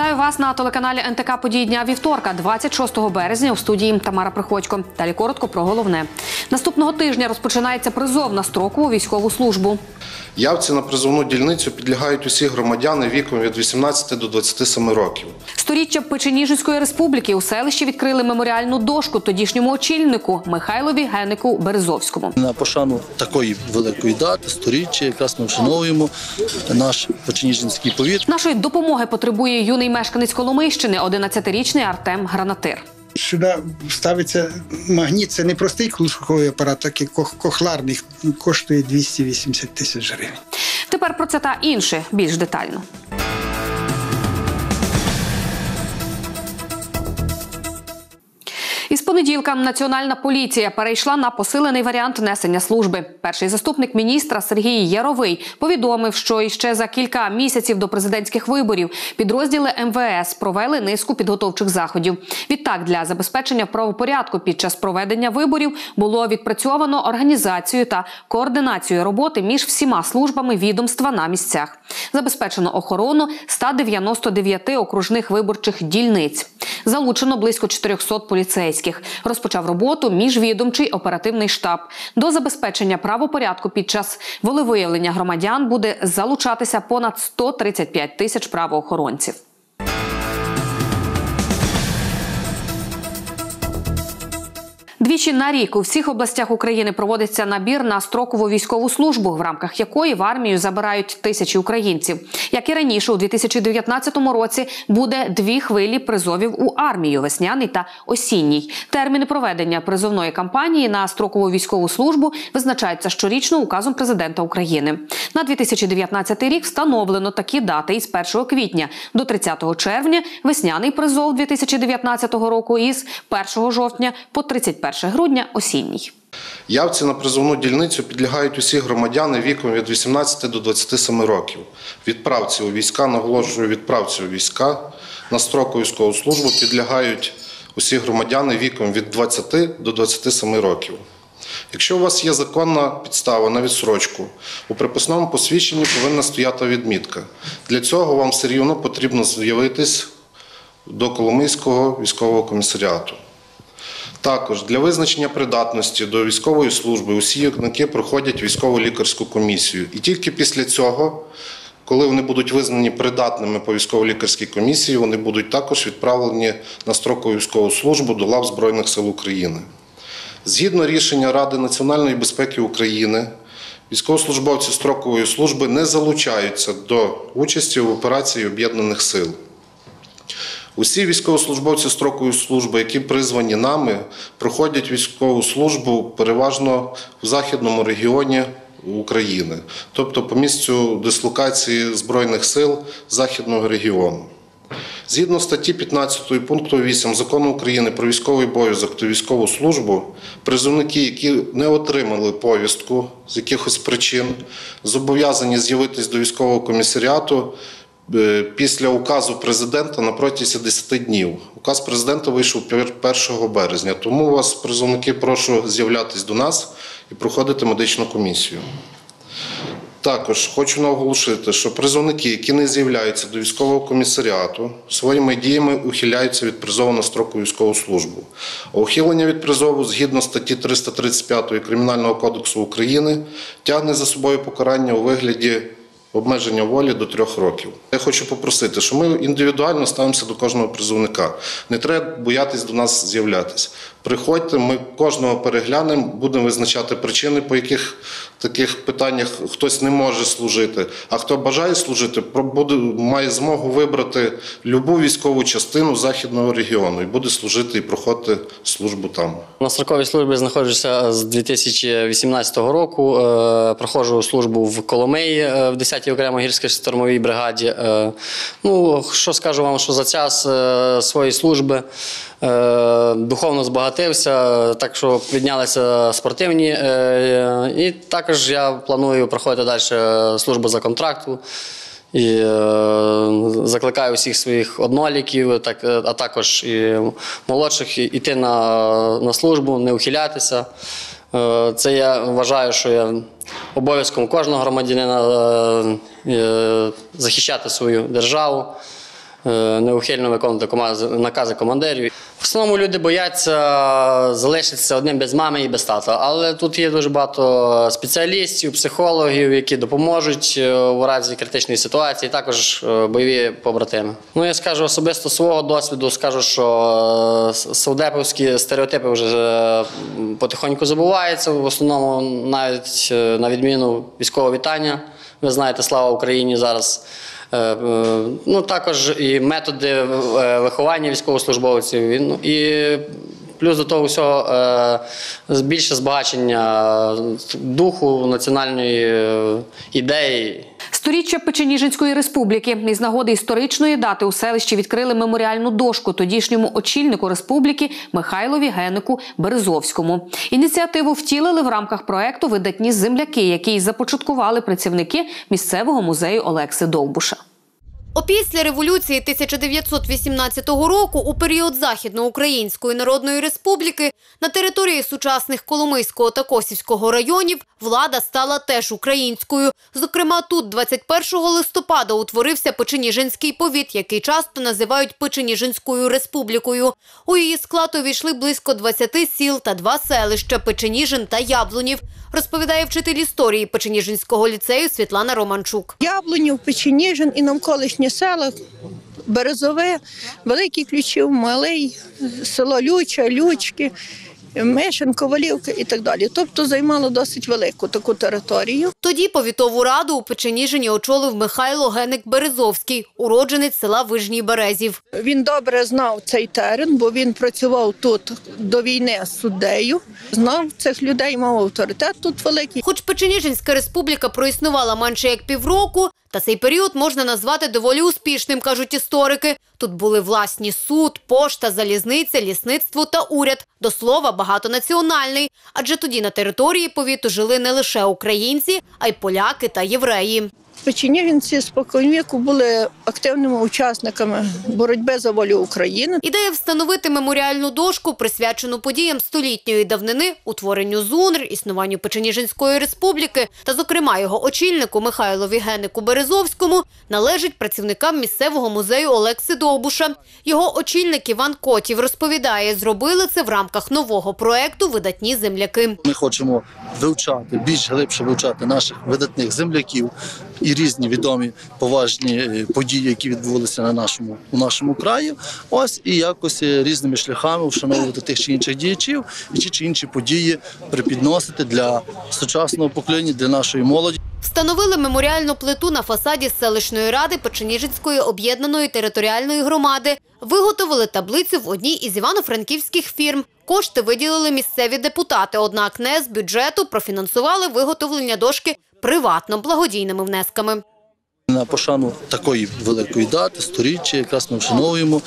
Вітаю вас на телеканалі НТК Події дня вівторка, 26 березня у студії Тамара Приходько. Далі коротко про головне. Наступного тижня розпочинається призов на строкову військову службу. Явці на призовну дільницю підлягають усі громадяни віком від 18 до 27 років. Сторіччя Печеніжинської республіки у селищі відкрили меморіальну дошку тодішньому очільнику Михайлові Генику Березовському. На пошану такої великої дати, сторіччя, якраз ми вшановуємо наш Печеніжинський повіт. Нашої допомоги потребує юний мешканець Коломийщини, 11-річний Артем Гранатир. Сюди ставиться магніт, це не простий слуховий апарат, так і кох- кохларний, коштує 280 тисяч гривень. Тепер про це та інше більш детально. Понеділка Національна поліція перейшла на посилений варіант несення служби. Перший заступник міністра Сергій Яровий повідомив, що іще за кілька місяців до президентських виборів підрозділи МВС провели низку підготовчих заходів. Відтак, для забезпечення правопорядку під час проведення виборів було відпрацьовано організацію та координацію роботи між всіма службами відомства на місцях. Забезпечено охорону 199 окружних виборчих дільниць. Залучено близько 400 поліцейських. Розпочав роботу міжвідомчий оперативний штаб. До забезпечення правопорядку під час волевиявлення громадян буде залучатися понад 135 тисяч правоохоронців. Двічі на рік у всіх областях України проводиться набір на строкову військову службу, в рамках якої в армію забирають тисячі українців. Як і раніше, у 2019 році буде дві хвилі призовів у армію весняний та осінній. Терміни проведення призовної кампанії на строкову військову службу визначаються щорічно указом президента України. На 2019 рік встановлено такі дати із 1 квітня до 30 червня, весняний призов 2019 року із 1 жовтня по 31 грудня осінній. Явці на призовну дільницю підлягають усі громадяни віком від 18 до 27 років. Відправці у війська, наголошую, відправці у війська на строкову військову службу підлягають усі громадяни віком від 20 до 27 років. Якщо у вас є законна підстава на відсрочку, у приписному посвідченні повинна стояти відмітка. Для цього вам все рівно потрібно з'явитись до Коломийського військового комісаріату. Також для визначення придатності до військової служби усі юнаки проходять військово лікарську комісію. І тільки після цього, коли вони будуть визнані придатними по військово-лікарській комісії, вони будуть також відправлені на строкову військову службу до лав Збройних сил України. Згідно рішення Ради національної безпеки України, військовослужбовці строкової служби не залучаються до участі в операції Об'єднаних сил. Усі військовослужбовці строкової служби, які призвані нами, проходять військову службу переважно в західному регіоні України, тобто по місцю дислокації Збройних сил Західного регіону. Згідно статті 15 пункту 8 Закону України про військовий обов'язок та військову службу, призовники, які не отримали повістку з якихось причин, зобов'язані з'явитись до військового комісаріату після указу президента на протязі 10 днів. Указ президента вийшов 1 березня. Тому вас, призовники, прошу з'являтись до нас і проходити медичну комісію. Також хочу наголосити, що призовники, які не з'являються до військового комісаріату, своїми діями ухиляються від призову на строкову військову службу. А ухилення від призову згідно статті 335 Кримінального кодексу України тягне за собою покарання у вигляді обмеження волі до трьох років. Я хочу попросити, що ми індивідуально ставимося до кожного призовника. Не треба боятись до нас з'являтися. Приходьте, ми кожного переглянемо, будемо визначати причини, по яких таких питаннях хтось не може служити, а хто бажає служити, буде, має змогу вибрати любу військову частину західного регіону і буде служити і проходити службу там. На строковій службі знаходжуся з 2018 року. Е, Проходжу службу в Коломиї е, в 10-й окремо гірській штурмовій бригаді. Е, Ну, що скажу вам, що за час своєї служби духовно збагатився, так що піднялися спортивні. е, І також я планую проходити далі службу за контракту. І е, закликаю всіх своїх одноліків, так, е, а також і молодших іти на, на службу, не ухилятися. Е, це я вважаю, що є обов'язком кожного громадянина е, е, захищати свою державу. е, неухильно виконувати накази командирів. В основному люди бояться залишитися одним без мами і без тата. Але тут є дуже багато спеціалістів, психологів, які допоможуть е, у разі критичної ситуації, також е, бойові побратими. Ну я скажу особисто свого досвіду, скажу, що е, стереотипи вже потихоньку забуваються. В основному навіть на відміну військового вітання. Ви знаєте, слава Україні зараз. Е, е, Ну, також і методи е, виховання військовослужбовців. ну, І плюс до того всього е, більше збагачення духу національної е, ідеї. Сторіччя Печеніжинської республіки із нагоди історичної дати у селищі відкрили меморіальну дошку тодішньому очільнику республіки Михайлові Генику Березовському. Ініціативу втілили в рамках проекту видатні земляки, які започаткували працівники місцевого музею Олекси Довбуша. Опісля революції 1918 року, у період Західноукраїнської Народної Республіки, на території сучасних Коломийського та Косівського районів влада стала теж українською. Зокрема, тут 21 листопада утворився Печеніжинський повіт, який часто називають Печеніжинською республікою. У її склад увійшли близько 20 сіл та два селища Печеніжин та Яблунів, розповідає вчитель історії Печеніжинського ліцею Світлана Романчук. Яблунів, Печеніжин і навколишні села, Березове, Великий Ключів, Малий, село Люча, Лючки, Мишин, Ковалівка і так далі. Тобто займало досить велику таку територію. Тоді повітову раду у Печеніжині очолив Михайло Геник Березовський, уродженець села Вижній Березів. Він добре знав цей терен, бо він працював тут до війни з суддею. Знав цих людей, мав авторитет тут великий. Хоч Печеніжинська республіка проіснувала менше як півроку, та цей період можна назвати доволі успішним, кажуть історики. Тут були власні суд, пошта, залізниця, лісництво та уряд. До слова, багатонаціональний. Адже тоді на території повіту жили не лише українці, а й поляки та євреї. Печеніжинці споконвіку були активними учасниками боротьби за волю України. Ідея встановити меморіальну дошку, присвячену подіям столітньої давнини, утворенню ЗУНР, існуванню Печеніжинської республіки та, зокрема, його очільнику Михайлові Генику Березовському, належить працівникам місцевого музею Олекси Довбуша. Його очільник Іван Котів розповідає, зробили це в рамках нового проекту Видатні земляки. Ми хочемо вивчати, більш глибше вивчати наших видатних земляків і різні відомі поважні е, події, які відбувалися на нашому у нашому краї. Ось і якось е, різними шляхами вшановувати тих чи інших діячів і ті чи інші події припідносити для сучасного покоління, для нашої молоді. Встановили меморіальну плиту на фасаді селищної ради Печеніжинської об'єднаної територіальної громади. Виготовили таблицю в одній із івано-франківських фірм. Кошти виділили місцеві депутати, однак не з бюджету профінансували виготовлення дошки приватно благодійними внесками. На пошану такої великої дати, сторіччя, якраз ми вшановуємо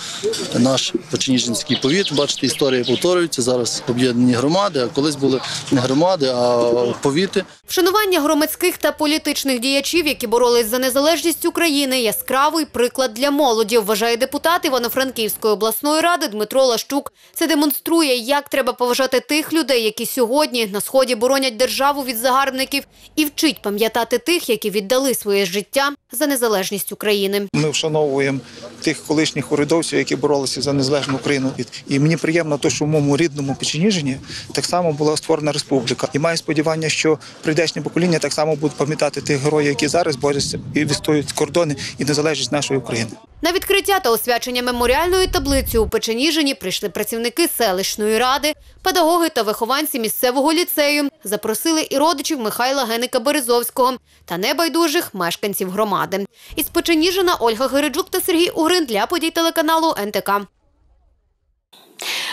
наш Печеніжинський повіт. Бачите, історія повторюється. Зараз об'єднані громади, а колись були не громади, а повіти. Вшанування громадських та політичних діячів, які боролись за незалежність України, яскравий приклад для молоді, вважає депутат Івано-Франківської обласної ради Дмитро Лащук. Це демонструє, як треба поважати тих людей, які сьогодні на сході боронять державу від загарбників, і вчить пам'ятати тих, які віддали своє життя за незалежність України. Ми вшановуємо тих колишніх урядовців, які боролися за незалежну Україну. І мені приємно, те, що в моєму рідному Печеніжині так само була створена республіка. І маю сподівання, що прийдешнє покоління так само будуть пам'ятати тих героїв, які зараз борються і відстоюють кордони і незалежність нашої України. На відкриття та освячення меморіальної таблиці у Печеніжині прийшли працівники селищної ради, педагоги та вихованці місцевого ліцею. Запросили і родичів Михайла Геника Березовського та небайдужих мешканців громади. Із Печеніжина Ольга Гириджук та Сергій Угрин для подій телеканалу НТК.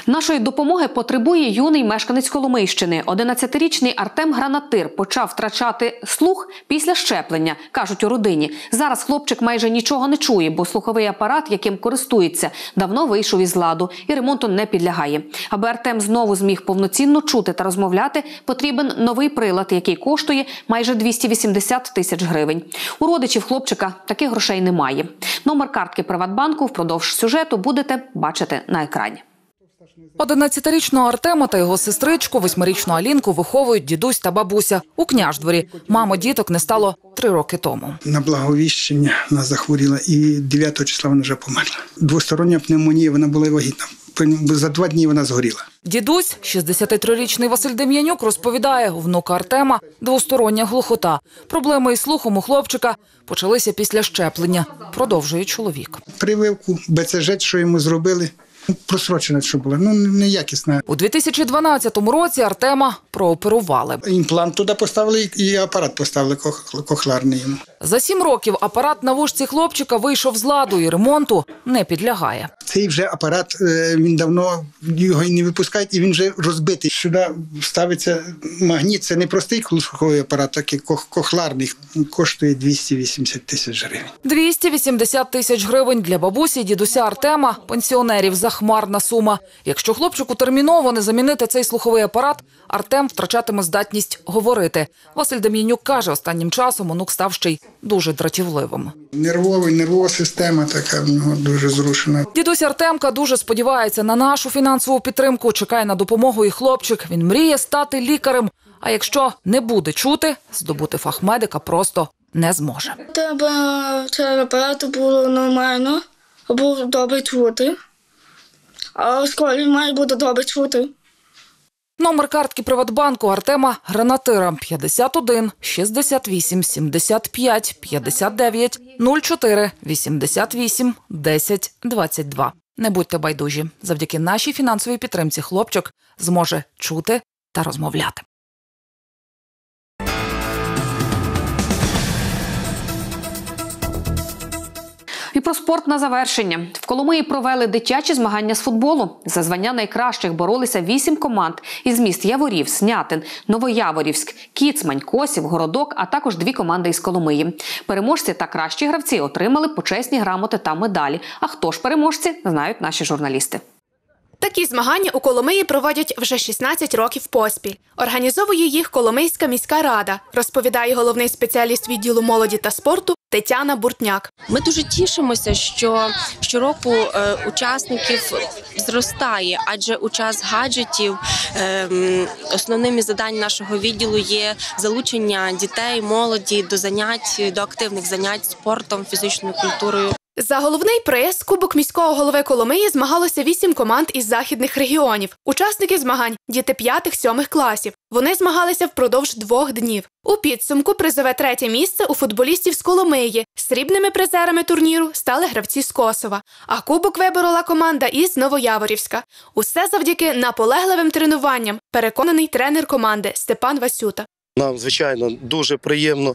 Нашої допомоги потребує юний мешканець Коломийщини. 11-річний Артем Гранатир почав втрачати слух після щеплення, кажуть у родині. Зараз хлопчик майже нічого не чує, бо слуховий апарат, яким користується, давно вийшов із ладу і ремонту не підлягає. Аби Артем знову зміг повноцінно чути та розмовляти, потрібен новий прилад, який коштує майже 280 тисяч гривень. У родичів хлопчика таких грошей немає. Номер картки Приватбанку впродовж сюжету будете бачити на екрані. 11-річного Артема та його сестричку, восьмирічну Алінку, виховують дідусь та бабуся у княждворі. Мами діток не стало три роки тому. На благовіщення вона захворіла і 9 числа вона вже померла. Двостороння пневмонія, вона була вагітна. За два дні вона згоріла. Дідусь, 63-річний Василь Дем'янюк, розповідає, у внука Артема двостороння глухота. Проблеми із слухом у хлопчика почалися після щеплення. Продовжує чоловік. Прививку, БЦЖ, що йому зробили, просрочена, що була, ну неякісна. У 2012 році Артема прооперували. Імплант туди поставили і- апарат поставили кох- кохларний йому. За сім років апарат на вушці хлопчика вийшов з ладу і ремонту не підлягає. Цей вже апарат е, він давно його і не випускають, і він вже розбитий. Сюди ставиться магніт. Це не простий слуховий апарат, такий кох- кохларний. Коштує 280 тисяч гривень. 280 тисяч гривень для бабусі, дідуся Артема, пенсіонерів захмарна сума. Якщо хлопчику терміново не замінити цей слуховий апарат, Артем втрачатиме здатність говорити. Василь Дем'янюк каже, останнім часом онук став ще й дуже дратівливим. Нервовий, нервова система така в нього дуже зрушена. Дідусь Артемка дуже сподівається на нашу фінансову підтримку. Чекає на допомогу і хлопчик. Він мріє стати лікарем. А якщо не буде чути, здобути фах медика просто не зможе. Треба це апарату було нормально, або добре чути. А в школі має бути добре чути. Номер картки Приватбанку Артема Гранатира 51 68 75 59 04 88 10 22. Не будьте байдужі. Завдяки нашій фінансовій підтримці хлопчик зможе чути та розмовляти. І про спорт на завершення. В Коломиї провели дитячі змагання з футболу. За звання найкращих боролися вісім команд із міст Яворів, Снятин, Новояворівськ, Кіцмань, Косів, Городок, а також дві команди із Коломиї. Переможці та кращі гравці отримали почесні грамоти та медалі. А хто ж переможці, знають наші журналісти. Такі змагання у Коломиї проводять вже 16 років поспіль. Організовує їх Коломийська міська рада, розповідає головний спеціаліст відділу молоді та спорту Тетяна Буртняк. Ми дуже тішимося, що щороку е, учасників зростає, адже у час гаджетів е, м, основним із нашого відділу є залучення дітей, молоді до занять, до активних занять спортом, фізичною культурою. За головний приз Кубок міського голови Коломиї змагалося вісім команд із західних регіонів. Учасники змагань діти п'ятих-сьомих класів. Вони змагалися впродовж двох днів. У підсумку призове третє місце у футболістів з Коломиї. Срібними призерами турніру стали гравці з Косова. А кубок виборола команда із Новояворівська. Усе завдяки наполегливим тренуванням. Переконаний тренер команди Степан Васюта. Нам, звичайно, дуже приємно.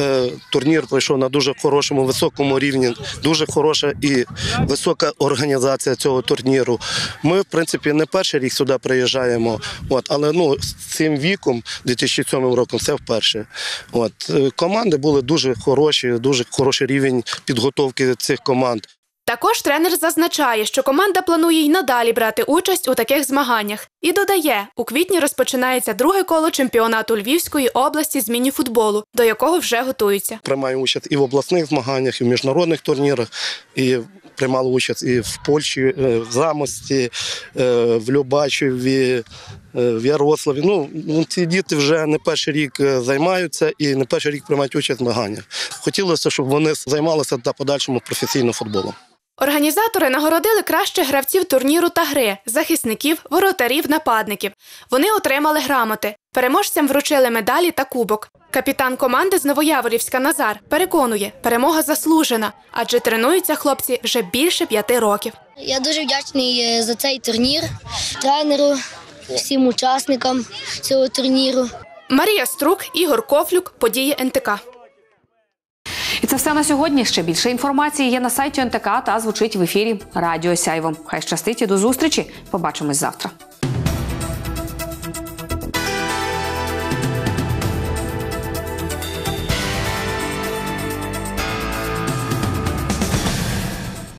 Е, Турнір пройшов на дуже хорошому, високому рівні, дуже хороша і висока організація цього турніру. Ми, в принципі, не перший рік сюди приїжджаємо, от, але ну, з цим віком, 2007 роком, це вперше. От. е, Команди були дуже хороші, дуже хороший рівень підготовки цих команд. Також тренер зазначає, що команда планує й надалі брати участь у таких змаганнях. І додає, у квітні розпочинається друге коло чемпіонату Львівської області з міні-футболу, до якого вже готуються. Приймаю участь і в обласних змаганнях, і в міжнародних турнірах, і приймали участь і в Польщі, е, в Замості, е, в Любачеві, е, в Ярославі. Ну, ну, ці діти вже не перший рік займаються і не перший рік приймають участь в змаганнях. Хотілося, щоб вони займалися та подальшому професійно футболом. Організатори нагородили кращих гравців турніру та гри, захисників, воротарів, нападників. Вони отримали грамоти. Переможцям вручили медалі та кубок. Капітан команди з Новояворівська Назар переконує, перемога заслужена, адже тренуються хлопці вже більше п'яти років. Я дуже вдячний е, за цей турнір, тренеру, всім учасникам цього турніру. Марія Струк, Ігор Кофлюк, події НТК. Це все на сьогодні. Ще більше інформації є на сайті НТК та звучить в ефірі Радіо Сяйво. Хай щастить і до зустрічі. Побачимось завтра.